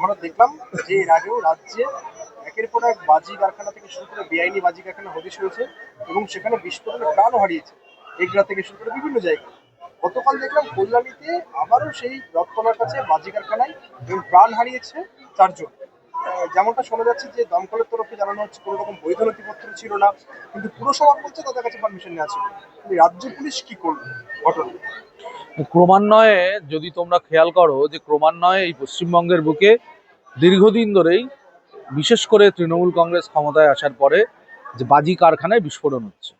আমরা দেখলাম যে এর আগেও রাজ্যে একের পর এক বাজি কারখানা থেকে শুরু করে বেআইনি বাজি কারখানা হদিশ হয়েছে এবং সেখানে বিস্ফোরণে প্রাণও হারিয়েছে। এগরা থেকে শুরু করে বিভিন্ন জায়গায়। গতকাল দেখলাম কল্যাণীতে আবারও সেই রথতলার কাছে বাজি কারখানায় প্রাণ হারিয়েছে চারজন। যেমনটা শোনা যাচ্ছে যে দমকলের তরফে জানানো হচ্ছে কোনো রকম বৈধ নথিপত্র ছিল না, কিন্তু পুরসভা বলছে তাদের কাছে পারমিশন নেওয়া ছিল। রাজ্য পুলিশ কি করবে? ঘটনা। ক্রমান্বয়ে যদি তোমরা খেয়াল করো যে ক্রমান্বয়ে এই পশ্চিমবঙ্গের বুকে দীর্ঘদিন ধরেই বিশেষ করে তৃণমূল কংগ্রেস ক্ষমতায় আসার পরে যে বাজি কারখানায় বিস্ফোরণ হচ্ছে।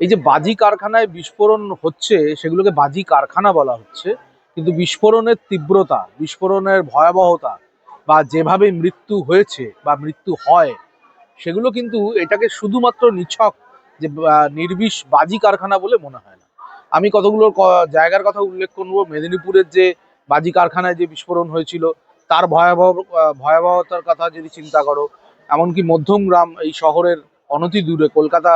এই যে বাজি কারখানায় বিস্ফোরণ হচ্ছে, সেগুলোকে বাজি কারখানা বলা হচ্ছে, কিন্তু বিস্ফোরণের তীব্রতা, বিস্ফোরণের ভয়াবহতা বা যেভাবে মৃত্যু হয়েছে বা মৃত্যু হয়, সেগুলো কিন্তু এটাকে শুধুমাত্র নিছক যে নির্বিষ বাজি কারখানা বলে মনে হয় না। আমি কতগুলো জায়গার কথা উল্লেখ করব। মেদিনীপুরের যে বাজি কারখানায় যে বিস্ফোরণ হয়েছিল, তার ভয়াবহ ভয়াবহতার কথা যদি চিন্তা করো, এমনকি মধ্যমগ্রাম এই শহরের অনতি দূরে, কলকাতা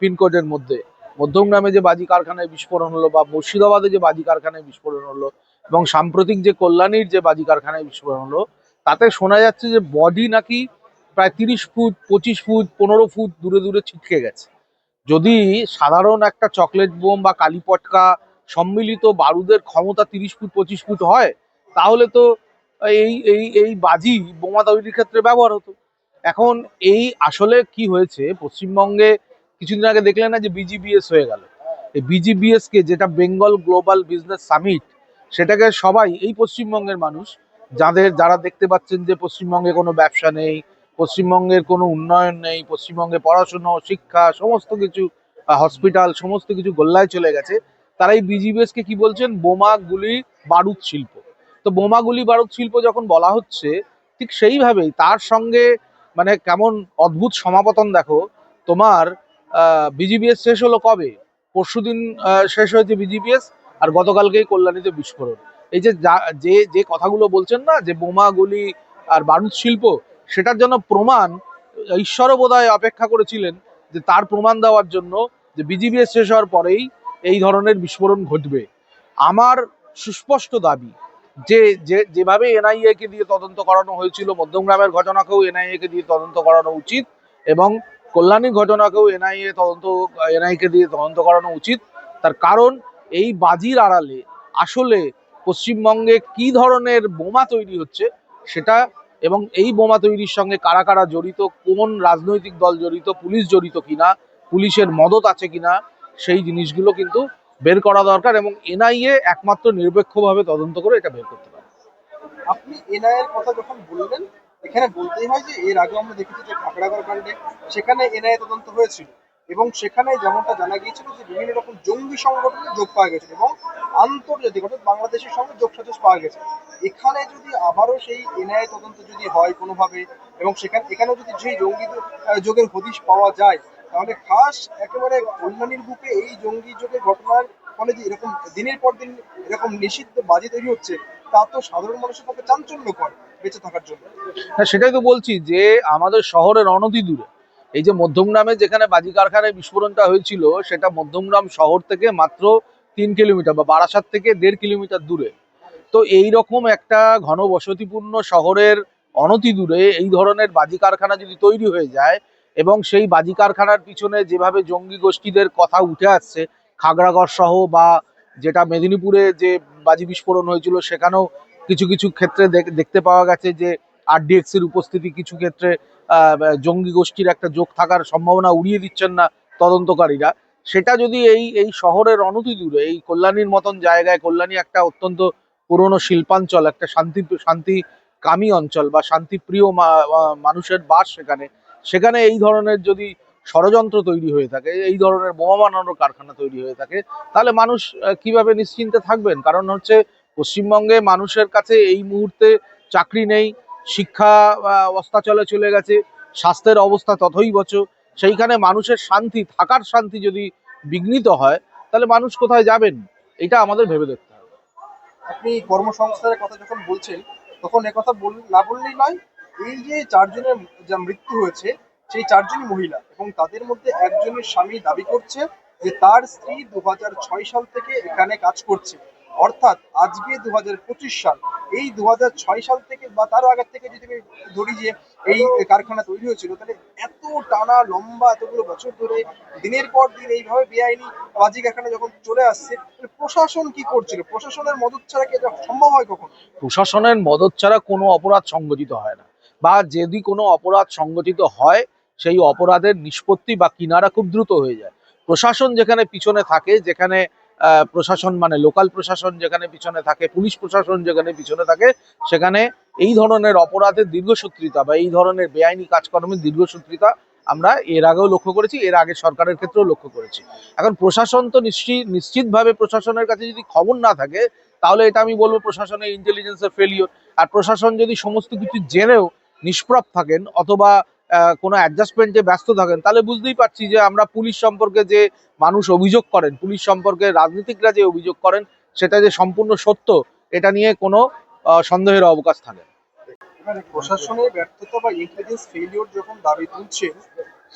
পিনকোডের মধ্যে, মধ্যমগ্রামে যে বাজি কারখানায় বিস্ফোরণ হলো বা মুর্শিদাবাদে যে বাজি কারখানায় বিস্ফোরণ হলো এবং সাম্প্রতিক যে কল্যাণীর যে বাজি কারখানায় বিস্ফোরণ হলো, তাতে শোনা যাচ্ছে যে বডি নাকি প্রায় তিরিশ ফুট, পঁচিশ ফুট, পনেরো ফুট দূরে দূরে ছিটকে গেছে। যদি সাধারণ একটা চকলেট বোম বা কালী পটকা সম্মিলিত বারুদের ক্ষমতা তিরিশ ফুট, পঁচিশ ফুট হয়, তাহলে তো এই এই এই বাজি বোমা তৈরির ক্ষেত্রে ব্যবহার হতো। এখন এই আসলে কি হয়েছে, পশ্চিমবঙ্গে কিছুদিন আগে দেখলেন না যে বিজিবিএস হয়ে গেল। এই বিজিবিএস কে যেটা বেঙ্গল গ্লোবাল বিজনেস সামিট সেটাকে সবাই, এই পশ্চিমবঙ্গের মানুষ, যাদের, যারা দেখতে পাচ্ছেন যে পশ্চিমবঙ্গে কোনো ব্যবসা নেই, পশ্চিমবঙ্গের কোনো উন্নয়ন নেই, পশ্চিমবঙ্গে পড়াশুনো, শিক্ষা, সমস্ত কিছু হসপিটাল সমস্ত কিছু গোল্লায় চলে গেছে, তারা এই বিজিবিএস কে বলছেন? বোমা গুলি বারুদ শিল্প। তো বোমা গুলি বারুদ শিল্প যখন বলা হচ্ছে, ঠিক সেইভাবেই তার সঙ্গে মানে কেমন অদ্ভুত সমাপতন দেখো, তোমার বিজিবিএস শেষ হলো কবে? পরশুদিন শেষ হয়েছে বিজিবিএস আর গতকালকেই কল্যাণীতে বিস্ফোরণ। এই যে যা- যে কথাগুলো বলছেন না, যে বোমা, গুলি আর বারুদ শিল্প, সেটার জন্য প্রমাণ ঈশ্বরও বোধহয় অপেক্ষা করেছিলেন যে তার প্রমাণ দেওয়ার জন্য যে বিজিবিএস শেষ হওয়ার পরেই এই ধরনের বিস্ফোরণ ঘটবে। আমার সুস্পষ্ট দাবি, যে যে, যেভাবে এনআইএ কে দিয়ে তদন্ত করানো হয়েছিল মধ্যমগ্রামের ঘটনাকেও এনআইএ কে দিয়ে তদন্ত করানো উচিত এবং কল্যাণী ঘটনাকেও এনআইএ তদন্ত এনআইএ কে দিয়ে তদন্ত করানো উচিত। তার কারণ এই বাজির আড়ালে আসলে পশ্চিমবঙ্গে কি ধরনের বোমা তৈরি হচ্ছে সেটা এবং এই বোমা তৈরির সঙ্গে কারা কারা জড়িত, কোন রাজনৈতিক দল জড়িত, পুলিশ জড়িত কিনা, পুলিশের মদত আছে কিনা, সেই জিনিসগুলো কিন্তু বের করা দরকার এবং এনআইএ একমাত্র নিরপেক্ষভাবে তদন্ত করে এটা বের করতে পারে। আপনি এনআইএর কথা যখন বললেন, এখানে বলতেই হয় যে এর আগে আমরা দেখেছি যে খাগড়াগড় কাণ্ডে সেখানে এনআইএ তদন্ত হয়েছিল। এবং সেখানে যেমনটা জানা গিয়েছিল যে বিভিন্ন রকম জঙ্গি সংগঠনে যোগ পাওয়া গেছে এবং আন্তর্জাতিক অর্থাৎ বাংলাদেশের সঙ্গে যোগ সাজস পাওয়া গেছে। এখানে যদি আবারও সেই এনআইএ তদন্ত যদি হয় কোনোভাবে এবং সেখানে এখানেও যদি সেই জঙ্গি যোগের হদিশ পাওয়া যায়, তাহলে খাস একেবারে কল্যাণীর বুকে এই জঙ্গি যোগের ঘটনার ফলে যে এরকম দিনের পর দিন এরকম নিষিদ্ধ বাজি তৈরি হচ্ছে, তা তো সাধারণ মানুষের পক্ষে চাঞ্চল্যকর বেঁচে থাকার জন্য। হ্যাঁ সেটাই তো বলছি যে আমাদের শহরের অনতি দূরে। এই যে মধ্যমগ্রামে যেখানে বাজি কারখানায় বিস্ফোরণটা হয়েছিল, সেটা মধ্যমগ্রাম শহর থেকে মাত্র তিন কিলোমিটার বা বারাসাত থেকে দেড় কিলোমিটার দূরে। তো এই রকম একটা ঘনবসতিপূর্ণ শহরের অনতি দূরে এই ধরনের বাজি কারখানা যদি তৈরি হয়ে যায় এবং সেই বাজি কারখানার পিছনে যেভাবে জঙ্গি গোষ্ঠীদের কথা উঠে আসছে, খাগড়াগড় সহ বা যেটা মেদিনীপুরে যে বাজি বিস্ফোরণ হয়েছিল, সেখানেও কিছু কিছু ক্ষেত্রে দেখ- দেখতে পাওয়া গেছে যে আরডিএক্স এর উপস্থিতি কিছু ক্ষেত্রে জঙ্গি গোষ্ঠীর একটা যোগ থাকার সম্ভাবনা উড়িয়ে দিচ্ছেন না তদন্তকারীরা। সেটা যদি এই এই শহরের অনতি দূরে, এই কল্যাণীর মতন জায়গায়, কল্যাণী একটা অত্যন্ত পুরনো শিল্পাঞ্চল, একটা শান্তি, শান্তিকামী অঞ্চল বা শান্তিপ্রিয় মানুষের বাস সেখানে সেখানে এই ধরনের যদি ষড়যন্ত্র তৈরি হয়ে থাকে, এই ধরনের বোমা বানানোর কারখানা তৈরি হয়ে থাকে, তাহলে মানুষ কীভাবে নিশ্চিন্তে থাকবেন? কারণ হচ্ছে পশ্চিমবঙ্গে মানুষের কাছে এই মুহূর্তে চাকরি নেই শিক্ষা আহ, অস্তাচলে চলে গেছে স্বাস্থ্যের অবস্থা তথই বচ। সেইখানে মানুষের শান্তি থাকার শান্তি যদি বিঘ্নিত হয় তাহলে মানুষ কোথায় যাবেন? এটা আমাদের ভেবে দেখতে হবে। আপনি কর্মসংস্থানের কথা যখন বলছেন তখন একথা না বললেই নয় এই যে চারজনের যা মৃত্যু হয়েছে সেই চারজনই মহিলা এবং তাদের মধ্যে একজনের স্বামী দাবি করছে যে তার স্ত্রী দু সাল থেকে এখানে কাজ করছে। অর্থাৎ আজকে দু পঁচিশ সাল, এই দু ছয় সাল থেকে বা তারও আগের থেকে যদি আমি ধরি যে এই কারখানা তৈরি হয়েছিল, তাহলে এত টানা লম্বা এতগুলো বছর ধরে দিনের পর দিন এইভাবে বেআইনি বাজি কারখানা যখন চলে আসছে প্রশাসন কি করছিল? প্রশাসনের মদত ছাড়া কি এটা সম্ভব হয় কখন? প্রশাসনের মদত ছাড়া কোনো অপরাধ সংগঠিত হয় না। বা যদি কোনো অপরাধ সংগঠিত হয়, সেই অপরাধের নিষ্পত্তি বা কিনারা খুব দ্রুত হয়ে যায়। প্রশাসন যেখানে পিছনে থাকে, যেখানে প্রশাসন মানে লোকাল প্রশাসন যেখানে পিছনে থাকে, পুলিশ প্রশাসন যেখানে পিছনে থাকে, সেখানে এই ধরনের অপরাধের দীর্ঘসূত্রিতা বা এই ধরনের বেআইনি কাজকর্মের দীর্ঘসূত্রিতা আমরা এর আগেও লক্ষ্য করেছি, এর আগে সরকারের ক্ষেত্রেও লক্ষ্য করেছি। এখন প্রশাসন তো নিশ্চিত নিশ্চিতভাবে প্রশাসনের কাছে যদি খবর না থাকে, তাহলে এটা আমি বলব প্রশাসনের ইন্টেলিজেন্সের ফেলিওর আর প্রশাসন যদি সমস্ত কিছু জেনেও নিষ্প্রভ থাকেন, অথবা কোনো অ্যাডজাস্টমেন্টে ব্যস্ত থাকেন, তাহলে বুঝতেই পারছি যে আমরা পুলিশ সম্পর্কে যে মানুষ অভিযোগ করেন, পুলিশ সম্পর্কে রাজনীতিকরা যে অভিযোগ করেন, সেটা যে সম্পূর্ণ সত্য, এটা নিয়ে কোনো সন্দেহের অবকাশ থাকে প্রশাসনের ব্যর্থতা বা ইন্টেলিজেন্স ফেলিওর যখন দাবি তুলছেন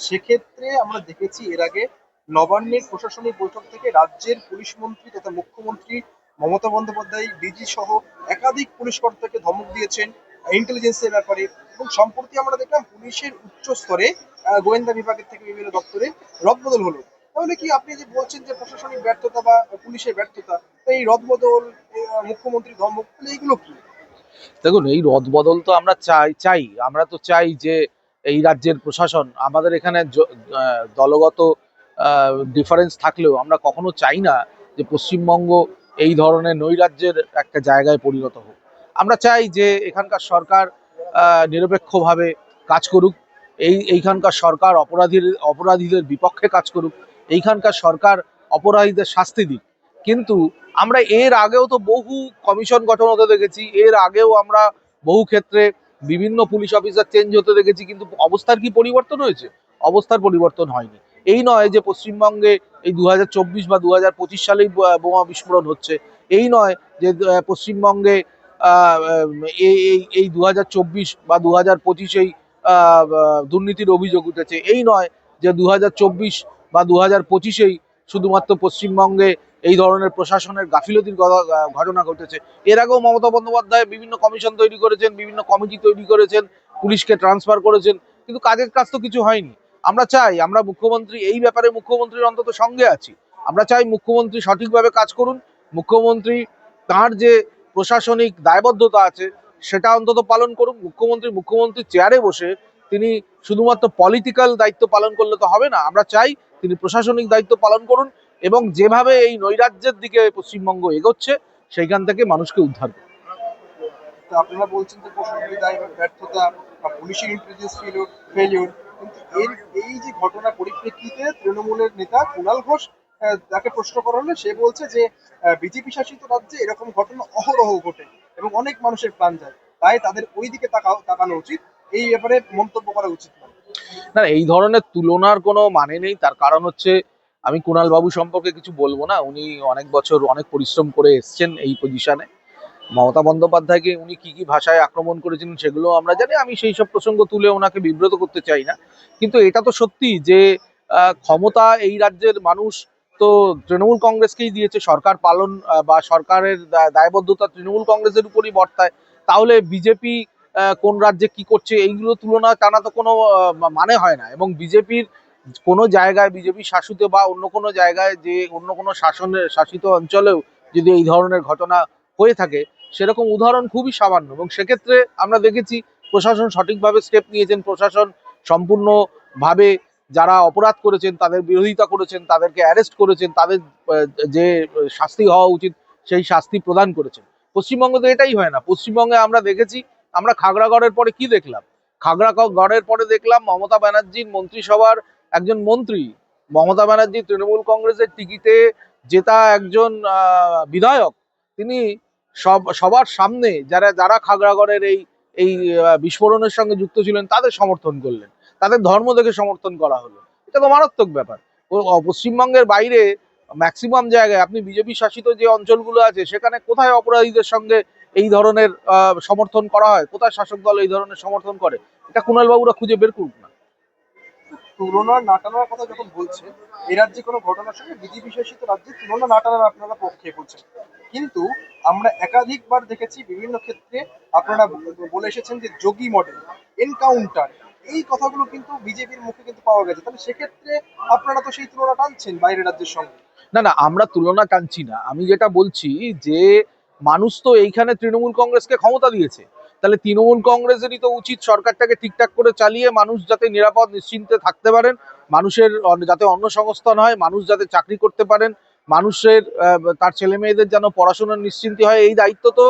সেক্ষেত্রে আমরা দেখেছি এর আগে নবান্নের প্রশাসনিক বৈঠক থেকে রাজ্যের পুলিশ মন্ত্রী তথা মুখ্যমন্ত্রী মমতা বন্দ্যোপাধ্যায়, ডিজি সহ একাধিক পুলিশ কর্তাকে ধমক দিয়েছেন। ইন্টেলিজেন্সের ব্যাপারে এবং সম্প্রতি আমরা দেখলাম পুলিশের উচ্চ স্তরে গোয়েন্দা বিভাগের থেকে বিভিন্ন দপ্তরে রদবদল হলো। তাহলে কি আপনি যে বলছেন যে প্রশাসনিক ব্যর্থতা বা পুলিশের ব্যর্থতা এই রদবদল মুখ্যমন্ত্রী ধমক এইগুলো কি? দেখুন, এই রদবদল তো আমরা চাই চাই। আমরা তো চাই যে এই রাজ্যের প্রশাসন, আমাদের এখানে দলগত ডিফারেন্স থাকলেও আমরা কখনো চাই না যে পশ্চিমবঙ্গ এই ধরনের নৈরাজ্যের একটা জায়গায় পরিণত হোক। আমরা চাই যে এখানকার সরকার নিরপেক্ষভাবে কাজ করুক। এই, এইখানকার সরকার অপরাধীর, অপরাধীদের বিপক্ষে কাজ করুক। এইখানকার সরকার অপরাধীদের শাস্তি দিক। কিন্তু আমরা এর আগেও তো বহু কমিশন গঠন হতে দেখেছি। এর আগেও আমরা বহু ক্ষেত্রে বিভিন্ন পুলিশ অফিসার চেঞ্জ হতে দেখেছি। কিন্তু অবস্থার কি পরিবর্তন হয়েছে? অবস্থার পরিবর্তন হয়নি। এই নয় যে পশ্চিমবঙ্গে এই দু হাজার চব্বিশ বা দু হাজার পঁচিশ সালেই বোমা বিস্ফোরণ হচ্ছে। এই নয় যে পশ্চিমবঙ্গে এই, এই- দু হাজার চব্বিশ বা দু হাজার পঁচিশেই দুর্নীতির অভিযোগ উঠেছে। এই নয় যে দু হাজার চব্বিশ বা দু হাজার পঁচিশেই শুধুমাত্র পশ্চিমবঙ্গে এই ধরনের প্রশাসনের গাফিলতির ঘটনা ঘটেছে। এর আগেও মমতা বন্দ্যোপাধ্যায় বিভিন্ন কমিশন তৈরি করেছেন, বিভিন্ন কমিটি তৈরি করেছেন, পুলিশকে ট্রান্সফার করেছেন, কিন্তু কাজের কাজ তো কিছু হয়নি। আমরা চাই, আমরা মুখ্যমন্ত্রী, এই ব্যাপারে মুখ্যমন্ত্রীর অন্তত সঙ্গে আছি। আমরা চাই মুখ্যমন্ত্রী সঠিকভাবে কাজ করুন, মুখ্যমন্ত্রী তার যে প্রশাসনিক দায়বদ্ধতা আছে, সেটা অন্তত পালন করুন। মুখ্যমন্ত্রী মুখ্যমন্ত্রীর চেয়ারে বসে তিনি শুধুমাত্র পলিটিক্যাল দায়িত্ব পালন করলে তো হবে না, আমরা চাই তিনি প্রশাসনিক দায়িত্ব পালন করুন এবং যেভাবে এই নৈরাজ্যের দিকে পশ্চিমবঙ্গ এগোচ্ছে, সেইখান থেকে মানুষকে উদ্ধার করুন। আপনারা বলছেন যে প্রশাসনিক ব্যর্থতা এই যে ঘটনার পরিপ্রেক্ষিতে তৃণমূলের নেতা কুণাল ঘোষ তাকে প্রশ্ন করা হলে সে বলছে যে বিজেপি শাসিত রাজ্যে এরকম ঘটনা অহরহ ঘটে এবং অনেক মানুষের প্রাণ যায়। তাই তাদের ওই দিকে তাকাও, তাকানো উচিত। এই ব্যাপারে মন্তব্য করা উচিত না। এই ধরনের তুলনার কোনো মানে নেই। তার কারণ হচ্ছে, আমি কুণাল বাবু সম্পর্কে কিছু বলব না। উনি অনেক বছর অনেক পরিশ্রম করে এসছেন এই পজিশনে মমতা বন্দ্যোপাধ্যায়কে উনি কি কি ভাষায় আক্রমণ করেছিলেন সেগুলো আমরা জানি। আমি সেই সব প্রসঙ্গ তুলে ওনাকে বিব্রত করতে চাই না। কিন্তু এটা তো সত্যি যে ক্ষমতা এই রাজ্যের মানুষ তো তৃণমূল কংগ্রেসকেই দিয়েছে, সরকার পালন বা সরকারের দায়বদ্ধতা তৃণমূল কংগ্রেসের উপরই বর্তায়। তাহলে বিজেপি কোন রাজ্যে কি করছে এইগুলো তুলনা টানা তো কোনো মানে হয় না। এবং বিজেপির কোনো জায়গায় বিজেপি শাসিত বা অন্য কোনো জায়গায় যে অন্য কোনো শাসনের শাসিত অঞ্চলেও যদি এই ধরনের ঘটনা হয়ে থাকে, সেরকম উদাহরণ খুবই সামান্য। এবং সেক্ষেত্রে আমরা দেখেছি প্রশাসন সঠিকভাবে স্টেপ নিয়েছেন। প্রশাসন সম্পূর্ণভাবে যারা অপরাধ করেছেন, তাদের বিরোধিতা করেছেন, তাদেরকে অ্যারেস্ট করেছেন, তাদের যে শাস্তি হওয়া উচিত, সেই শাস্তি প্রদান করেছেন। পশ্চিমবঙ্গে তো এটাই হয় না। পশ্চিমবঙ্গে আমরা দেখেছি, আমরা খাগড়াগড়ের পরে কি দেখলাম? খাগড়াগড়ের পরে দেখলাম মমতা ব্যানার্জির মন্ত্রিসভার একজন মন্ত্রী, মমতা ব্যানার্জি তৃণমূল কংগ্রেসের টিকিটে জেতা একজন বিধায়ক। তিনি সব, সবার সামনে যারা যারা খাগড়াগড়ের এই এই বিস্ফোরণের সঙ্গে যুক্ত ছিলেন, তাদের সমর্থন করলেন। তাদের ধর্ম থেকে সমর্থন করা হলো। এটা তো মারাত্মক ব্যাপার। পশ্চিমবঙ্গের বাইরে ম্যাক্সিমাম জায়গায় আপনি বিজেপি শাসিত যে অঞ্চলগুলো আছে, সেখানে কোথায় অপরাধীদের সঙ্গে এই ধরনের সমর্থন করা হয়? কোথায় শাসক দল এই ধরনের সমর্থন করে? এটা কুণাল বাবুরা খুঁজে বের করুক না। তুলনা না টানার কথা যখন বলছেন এই রাজ্যে কোনো ঘটনার সঙ্গে বিধিবিশেষিত শাসিত রাজ্যে নাটানার আপনারা পক্ষে কিন্তু আমরা একাধিকবার দেখেছি বিভিন্ন ক্ষেত্রে আপনারা বলে এসেছেন যে যোগী মডেল এনকাউন্টার এই কথাগুলো কিন্তু বিজেপির মুখে কিন্তু পাওয়া গেছে। তাহলে সেক্ষেত্রে আপনারা তো সেই তুলনা টানছেন বাইরের রাজ্যের সঙ্গে। না না, আমরা তুলনা টানছি না। আমি যেটা বলছি যে মানুষ তো এইখানে তৃণমূল কংগ্রেসকে ক্ষমতা দিয়েছে। তাহলে তৃণমূল কংগ্রেসেরই তো উচিত সরকারটাকে ঠিকঠাক করে চালিয়ে মানুষ যাতে নিরাপদ, নিশ্চিন্তে থাকতে পারেন, মানুষের যাতে অন্য সংস্থান হয়, মানুষ যাতে চাকরি করতে পারেন, মানুষের তার ছেলে মেয়েদের যেন পড়াশোনার নিশ্চিন্তি হয়, এই দায়িত্ব তো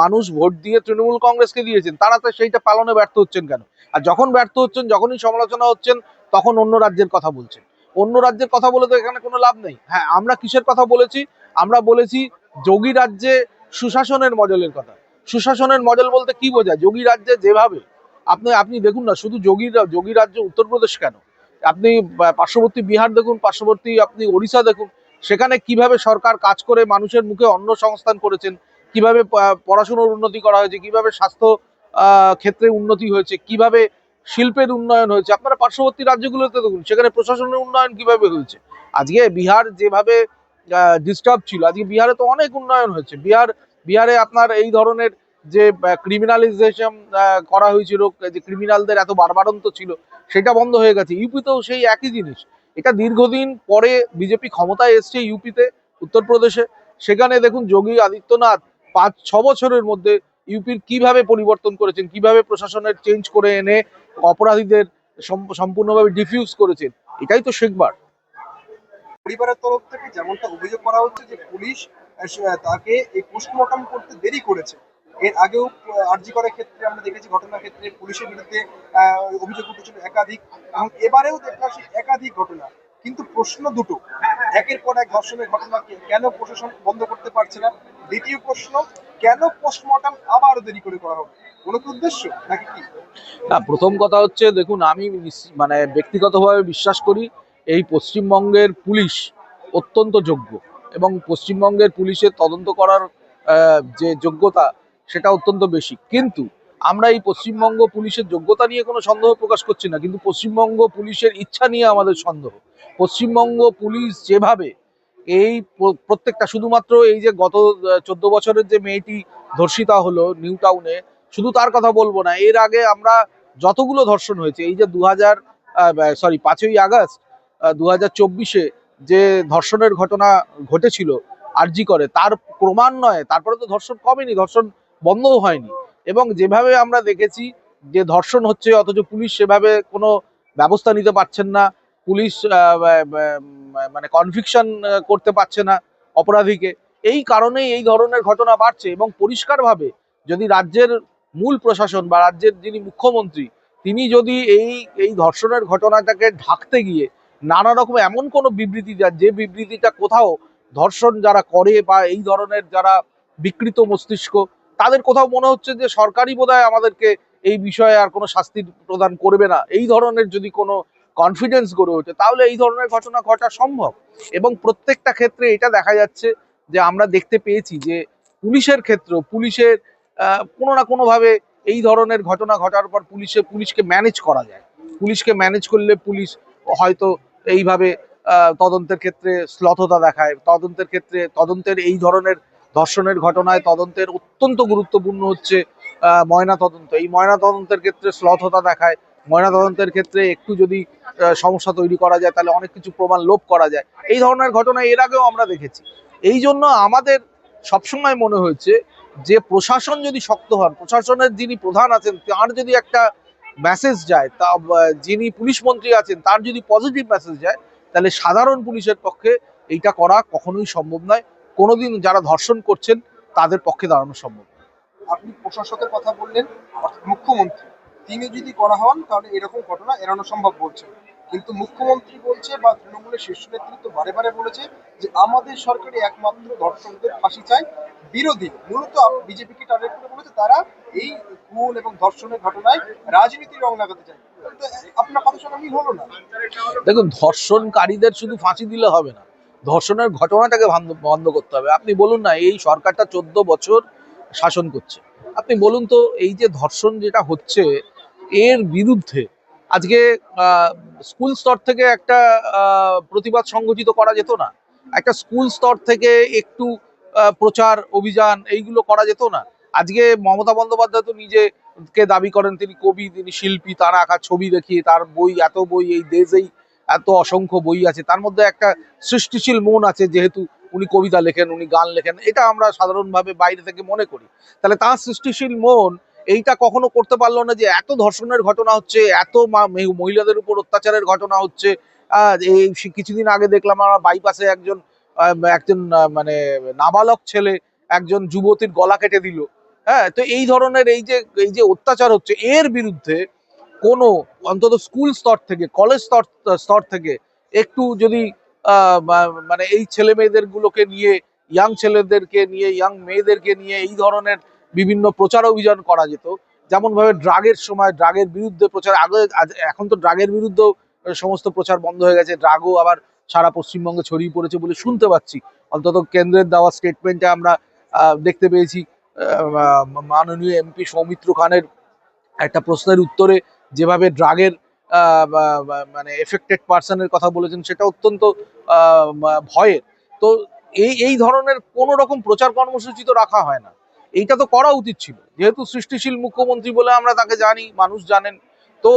মানুষ ভোট দিয়ে তৃণমূল কংগ্রেসকে দিয়েছেন, তারা তো সেইটা পালনে ব্যর্থ হচ্ছেন কেন? আর যখন ব্যর্থ হচ্ছেন, যখনই সমালোচনা হচ্ছেন, তখন অন্য রাজ্যের কথা বলছেন। অন্য রাজ্যের কথা বলে তো এখানে কোনো লাভ নেই। হ্যাঁ আমরা কিসের কথা বলেছি? আমরা বলেছি যোগী রাজ্যে সুশাসনের মডেলের কথা। সুশাসনের মডেল বলতে কি বোঝায়? যোগী রাজ্যে যেভাবে, আপনি আপনি দেখুন না, শুধু যোগী যোগী রাজ্য উত্তরপ্রদেশ কেন? আপনি পার্শ্ববর্তী বিহার দেখুন, পার্শ্ববর্তী আপনি ওড়িশা দেখুন, সেখানে কীভাবে সরকার কাজ করে মানুষের মুখে অন্ন সংস্থান করেছেন কীভাবে পড়াশুনোর উন্নতি করা হয়েছে, কীভাবে স্বাস্থ্য ক্ষেত্রে উন্নতি হয়েছে, কীভাবে শিল্পের উন্নয়ন হয়েছে, আপনারা পার্শ্ববর্তী রাজ্যগুলোতে দেখুন, সেখানে প্রশাসনের উন্নয়ন কীভাবে হয়েছে। আজকে বিহার যেভাবে ডিস্টার্ব ছিল, আজকে বিহারে তো অনেক উন্নয়ন হয়েছে। বিহার, বিহারে আপনার এই ধরনের যে ক্রিমিনালাইজেশন করা হয়েছিল, যে ক্রিমিনালদের এত বারবারন্ত ছিল, সেটা বন্ধ হয়ে গেছে। ইউপিতেও সেই একই জিনিস। এটা দীর্ঘদিন পরে বিজেপি ক্ষমতায় এসছে ইউপিতে, উত্তরপ্রদেশে। সেখানে দেখুন যোগী আদিত্যনাথ পাঁচ, ছ বছরের মধ্যে ইউপির কীভাবে পরিবর্তন করেছেন, কীভাবে প্রশাসনের চেঞ্জ করে এনে অপরাধীদের সম- সম্পূর্ণভাবে ডিফিউজ করেছেন, এটাই তো শেখবার। পরিবারের তরফ থেকে যেমনটা অভিযোগ করা হচ্ছে যে পুলিশ তাকে এই পোস্টমর্টম করতে দেরি করেছে। এর আগেও আর্জি করার ক্ষেত্রে আমরা দেখেছি, ঘটনার ক্ষেত্রে পুলিশের বিরুদ্ধে অভিযোগ উঠেছিল একাধিক, এবং এবারেও সেই একাধিক ঘটনা। কিন্তু প্রশ্ন দুটো। একের পর এক ধর্ষণের ঘটনা কেন প্রশাসন বন্ধ করতে পারছে না? দ্বিতীয় প্রশ্ন, কেন পোস্টমর্টম আবার দেরি করে করা হবে কোনো কি উদ্দেশ্য? নাকি কি? না, প্রথম কথা হচ্ছে, দেখুন, আমি মানে ব্যক্তিগতভাবে বিশ্বাস করি, এই পশ্চিমবঙ্গের পুলিশ অত্যন্ত যোগ্য এবং পশ্চিমবঙ্গের পুলিশের তদন্ত করার যে যোগ্যতা, সেটা অত্যন্ত বেশি। কিন্তু আমরা এই পশ্চিমবঙ্গ পুলিশের যোগ্যতা নিয়ে কোনো সন্দেহ প্রকাশ করছি না, কিন্তু পশ্চিমবঙ্গ পুলিশের ইচ্ছা নিয়ে আমাদের সন্দেহ। পশ্চিমবঙ্গ পুলিশ যেভাবে এই প্রত্যেকটা, শুধুমাত্র এই যে গত চোদ্দ বছরের যে মেয়েটি ধর্ষিতা হলো নিউ টাউনে, শুধু তার কথা বলব না, এর আগে আমরা যতগুলো ধর্ষণ হয়েছে, এই যে দু হাজার সরি পাঁচই আগস্ট দু হাজার চব্বিশে যে ধর্ষণের ঘটনা ঘটেছিল, আরজি করে, তার ক্রমান্বয়ে, তারপরে তো ধর্ষণ কমেনি, ধর্ষণ বন্ধও হয়নি। এবং যেভাবে আমরা দেখেছি যে ধর্ষণ হচ্ছে, অথচ পুলিশ সেভাবে কোনো ব্যবস্থা নিতে পারছেন না, পুলিশ মানে কনভিকশন করতে পারছে না অপরাধীকে, এই কারণেই এই ধরনের ঘটনা বাড়ছে এবং পরিষ্কারভাবে যদি রাজ্যের মূল প্রশাসন বা রাজ্যের যিনি মুখ্যমন্ত্রী, তিনি যদি এই এই ধর্ষণের ঘটনাটাকে ঢাকতে গিয়ে নানা রকম এমন কোনো বিবৃতি দেন, যে বিবৃতিটা কোথাও ধর্ষণ যারা করে বা এই ধরনের যারা বিকৃত মস্তিষ্ক তাদের কোথাও মনে হচ্ছে যে সরকারই বোধহয় আমাদেরকে এই বিষয়ে আর কোনো শাস্তি প্রদান করবে না। এই ধরনের যদি কোনো কনফিডেন্স গড়ে ওঠে, তাহলে এই ধরনের ঘটনা ঘটা সম্ভব। এবং প্রত্যেকটা ক্ষেত্রে এটা দেখা যাচ্ছে যে আমরা দেখতে পেয়েছি যে পুলিশের ক্ষেত্র পুলিশের কোনো না কোনোভাবে এই ধরনের ঘটনা ঘটার পর পুলিশে, পুলিশকে ম্যানেজ করা যায়। পুলিশকে ম্যানেজ করলে পুলিশ হয়তো এইভাবে তদন্তের ক্ষেত্রে শ্লথতা দেখায়, তদন্তের ক্ষেত্রে, তদন্তের এই ধরনের ধর্ষণের ঘটনায় তদন্তের অত্যন্ত গুরুত্বপূর্ণ হচ্ছে ময়না তদন্ত। এই ময়না তদন্তের ক্ষেত্রে শ্লথতা দেখায়। ময়না তদন্তের ক্ষেত্রে একটু যদি সমস্যা তৈরি করা যায়, তাহলে অনেক কিছু প্রমাণ লোপ করা যায়। এই ধরনের ঘটনা এর আগেও আমরা দেখেছি। এই জন্য আমাদের সবসময় মনে হয়েছে যে, প্রশাসন যদি শক্ত হন, প্রশাসনের যিনি প্রধান আছেন, তার যদি একটা মেসেজ যায়, তা যিনি পুলিশ মন্ত্রী আছেন, তার যদি পজিটিভ মেসেজ যায়, তাহলে সাধারণ পুলিশের পক্ষে এইটা করা কখনোই সম্ভব নয়। কোনোদিন যারা ধর্ষণ করছেন তাদের পক্ষে দাঁড়ানো সম্ভব। আপনি প্রশাসকের কথা বললেন মুখ্যমন্ত্রী। তিনি যদি করা হন তাহলে এরকম ঘটনা এড়ানো সম্ভব বলছেন কিন্তু মুখ্যমন্ত্রী বলছে বা তৃণমূলের শীর্ষ নেতৃত্ব বারে বারে বলেছে যে আমাদের সরকারি একমাত্র ধর্ষকদের ফাঁসি চায় বিরোধী মূলত বিজেপিকে টার্গেট করে বলেছে তারা এই খুন এবং ধর্ষণের ঘটনায় রাজনীতির রং লাগাতে চায়। কিন্তু আপনার কথা শোনা মিল হলো না? দেখুন ধর্ষণকারীদের শুধু ফাঁসি দিলে হবে না। ধর্ষণের ঘটনাটাকে বন্ধ- করতে হবে। আপনি বলুন না, এই সরকারটা চোদ্দ বছর শাসন করছে। আপনি বলুন তো, এই যে ধর্ষণ যেটা হচ্ছে, এর বিরুদ্ধে আজকে স্কুল স্তর থেকে একটা প্রতিবাদ সংগঠিত করা যেত না? একটা স্কুল স্তর থেকে একটু প্রচার অভিযান এইগুলো করা যেত না? আজকে মমতা বন্দ্যোপাধ্যায় তো নিজে কে দাবি করেন, তিনি কবি, তিনি শিল্পী, তার আঁকা ছবি দেখিয়ে, তার বই, এত বই, এই দেশেই এত অসংখ্য বই আছে, তার মধ্যে একটা সৃষ্টিশীল মন আছে যেহেতু উনি কবিতা লেখেন, উনি গান লেখেন, এটা আমরা সাধারণভাবে বাইরে থেকে মনে করি। তাহলে তার সৃষ্টিশীল মন এইটা কখনো করতে পারল না যে এত ধর্ষণের ঘটনা হচ্ছে, এত মহিলাদের উপর অত্যাচারের ঘটনা হচ্ছে এই কিছুদিন আগে দেখলাম আমরা বাইপাসে একজন একজন মানে নাবালক ছেলে একজন যুবতীর গলা কেটে দিল। হ্যাঁ তো এই ধরনের এই যে এই যে অত্যাচার হচ্ছে, এর বিরুদ্ধে কোনো অন্তত স্কুল স্তর থেকে কলেজ স্তর স্তর থেকে একটু যদি মানে এই ছেলে মেয়েদের গুলোকে নিয়ে ইয়াং ছেলেদেরকে নিয়ে ইয়াং মেয়েদেরকে নিয়ে এই ধরনের বিভিন্ন প্রচার অভিযান করা যেত। যেমন ভাবে ড্রাগের সময়, ড্রাগের বিরুদ্ধে প্রচার, আগে এখন তো ড্রাগের বিরুদ্ধেও সমস্ত প্রচার বন্ধ হয়ে গেছে। ড্রাগও আবার সারা পশ্চিমবঙ্গে ছড়িয়ে পড়েছে বলে শুনতে পাচ্ছি। অন্তত কেন্দ্রের দেওয়া স্টেটমেন্টে আমরা দেখতে পেয়েছি মাননীয় এমপি সৌমিত্র খানের একটা প্রশ্নের উত্তরে যেভাবে ড্রাগের মানে এফেক্টেড পার্সনের কথা বলেছেন, সেটা অত্যন্ত ভয়ের। তো এই এই ধরনের কোনো রকম প্রচার কর্মসূচি তো রাখা হয় না। এইটা তো করা উচিত ছিল। যেহেতু সৃষ্টিশীল মুখ্যমন্ত্রী বলে আমরা তাকে জানি, মানুষ জানেন। তো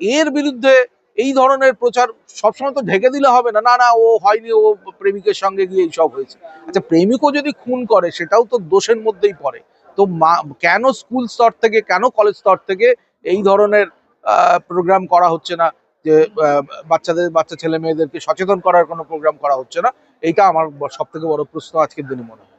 এর বিরুদ্ধে এই ধরনের প্রচার সবসময় তো ঢেকে দিলে হবে না। না না, ও হয়নি, ও প্রেমিকের সঙ্গে গিয়ে এইসব হয়েছে। আচ্ছা প্রেমিকও যদি খুন করে, সেটাও তো দোষের মধ্যেই পড়ে। তো কেন স্কুল স্তর থেকে, কেন কলেজ স্তর থেকে এই ধরনের প্রোগ্রাম করা হচ্ছে না, যে বাচ্চাদের, বাচ্চা ছেলে মেয়েদেরকে সচেতন করার কোনো প্রোগ্রাম করা হচ্ছে না। এইটা আমার সব থেকে বড় প্রশ্ন আজকের দিনে মনে হয়।